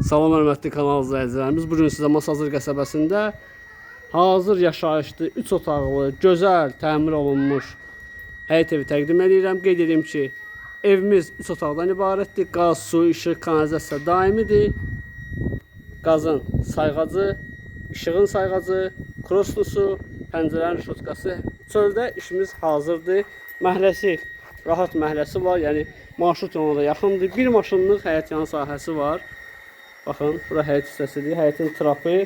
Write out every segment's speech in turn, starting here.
Salam hörmətli kanal izləyicilərimiz. Bu gün sizə Masazır qəsəbəsində hazır yaşayışlı 3 otaqlı, gözəl təmir olunmuş həyət evi təqdim edirəm. Qeyd edim ki, evimiz 3 otaqdan ibarətdir. Qaz, su, işıq, kanalizasiya daimidir. Qazın sayğacı, işığın sayğacı, kroslusu, pəncərənin şotkası. Çöldə işimiz hazırdır. Məhləsi, rahat məhləsi var. Yəni marşrut yoluna da yaxındır. Bir maşınlıq həyət yanı sahəsi var. Baxın, bura həyət hissəsidir. Həyətin trapı,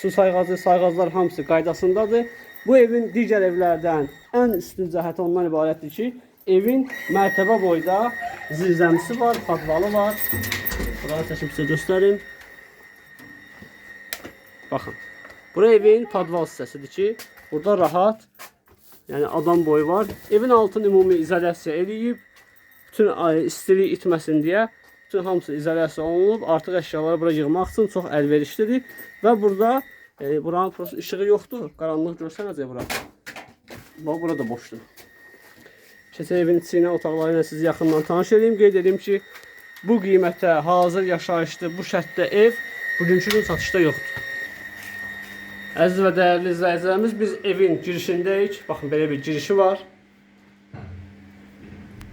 su sayğacı, sayğaclar hamısı qaydasındadır. Bu evin digər evlərdən ən üstün cəhəti ondan ibarətdir ki, evin mərtəbə boyda zirzəmisi var, padvalı var. Burayı çəkib sizə göstərim. Baxın. Bura evin padval hissəsidir ki, burada rahat, yəni adam boyu var. Evin altını ümumi izolyasiya eləyib. Bütün istilik itməsin deyə bütün hamısı izolyasiya olunub. Artıq əşyaları bura yığmaq üçün çox əlverişlidir və burada e, buranın prosta işığı yoxdur. Qaranlıq görsənəcək bura. Bax bura da boşdur. Keçən evin içi ilə otaqları ilə sizi yaxından tanış edeyim. Qeyd edim ki, bu qiymətə hazır yaşayışlı bu şərtdə ev bugünkü gün satışda yoxdur. Əziz və dəyərli izləyicilərimiz, biz evin girişindəyik. Baxın, belə bir girişi var.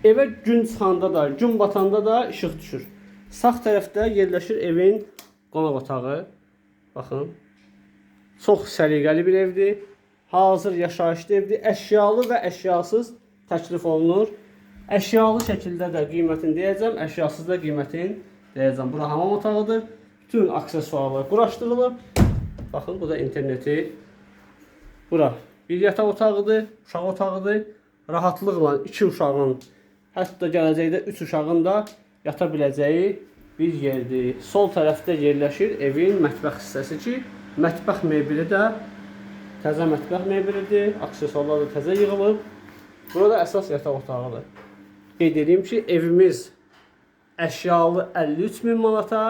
Evə gün çıxanda da, gün batanda da işıq düşür. Sağ tərəfdə yerləşir evin qonaq otağı. Baxın. Çox səliqəli bir evdir. Hazır yaşayışlı evdir. Əşyalı və əşyasız təklif olunur. Əşyalı şəkildə də qiymətini deyəcəm, əşyasız da qiymətini deyəcəm. Bura hamam otağıdır. Bütün aksesuarlar quraşdırılıb. Baxın, bu da interneti. Bura bir yataq otağıdır, uşaq otağıdır. Rahatlıqla iki uşağın, hətta gələcəkdə üç uşağın da yata biləcəyi bir yerdir. Sol tərəfdə yerləşir evin mətbəx hissəsi ki, mətbəx mebeli də təzə mətbəx mebelidir. Aksesuarlar da təzə yığılıb. Burada əsas yataq otağıdır. Qeyd edeyim ki, evimiz əşyalı 53 min manata,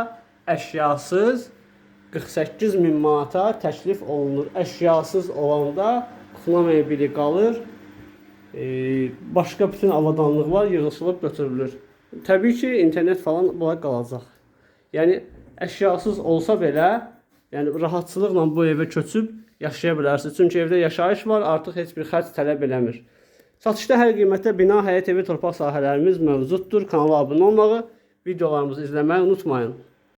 əşyasız 48 min manata təklif olunur. Əşyasız olanda kuxna mebeli qalır. Ee, başqa bütün avadanlıqlar yığışılıb götürülür. Təbii ki, internet falan bula qalacaq. Yəni əşyasız olsa belə, yəni rahatçılıqla bu evə köçüb yaşaya bilərsiniz. Çünki evdə yaşayış var, artıq heç bir xərc tələb eləmir. Satışda hər qiymətə bina, həyət evi, torpaq sahələrimiz mövcuddur. Kanala abunə olmağı, videolarımızı izləməyi unutmayın.